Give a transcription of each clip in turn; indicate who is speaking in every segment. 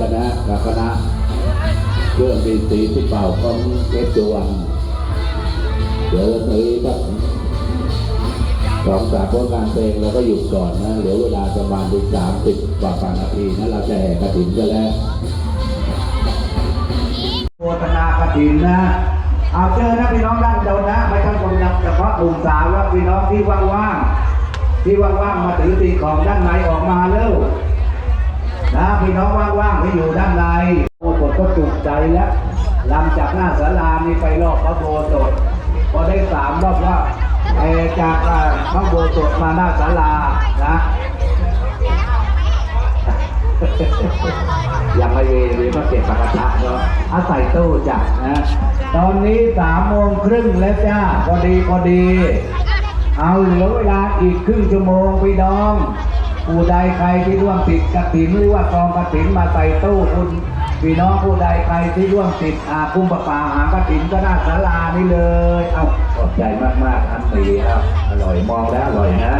Speaker 1: เอาสนุกสนานกันนะกับคณะเครื่องดนตรีที่เป่าของเอสจวันเดี๋ยวนี้ก็สองสามผลงานเพลงเราก็หยุดก่อนนะเหลือเวลาประมาณอีกสามสิบกว่านาทีนะเราจะแห่กระถิ่นกันแล้ว
Speaker 2: โฆษณากฐินนะเอาเจอนะพี่น้องด้านเดียวนะ ไม่ต้องคนเฉพาะหนุ่มสาวแล้วพี่น้องที่ว่างๆที่ว่างๆมาถือสิ่งของด้านในออก ศาลานี่ไปรอบพระโบสถ์พอได้สามรอบว่าเอจากพระโบสถ์มาหน้าศาลานะยังไม่เวรีก็เก็บปากกาเนาะอาศัยตู้จ้ะนะ ตอนนี้สามโมงครึ่งแล้วจ้า พอดีพอดี เอาเหลือเวลาอีกครึ่งชั่วโมงพี่น้อง ผู้ใดใครที่ร่วมติดกระถินหรือว่ากองกระถินมาใส่ตู้คุณ พี่น้องผู้ใดใครที่ร่วมติดอาคุ้มประปาหางกระถินก็น้าศาลานี่เลย เอาขอบใจมากๆอันตีครับอร่อยมองแล้วอร่อยนะ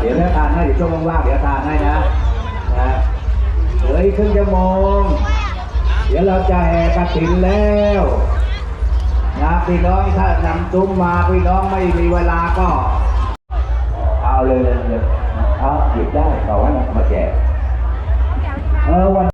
Speaker 2: เดี๋ยวเดี๋ยวทานให้เดี๋ยวช่วงว่างๆเดี๋ยวทานให้นะนะเหลืออีกครึ่งชั่วโมงเดี๋ยวเราจะแห่กระถินแล้วนะพี่น้องถ้านำซุ้มมาพี่น้องไม่มีเวลาก็ เอาเลยเลยเอาหยิบได้ต่อให้มาแจกเออวัน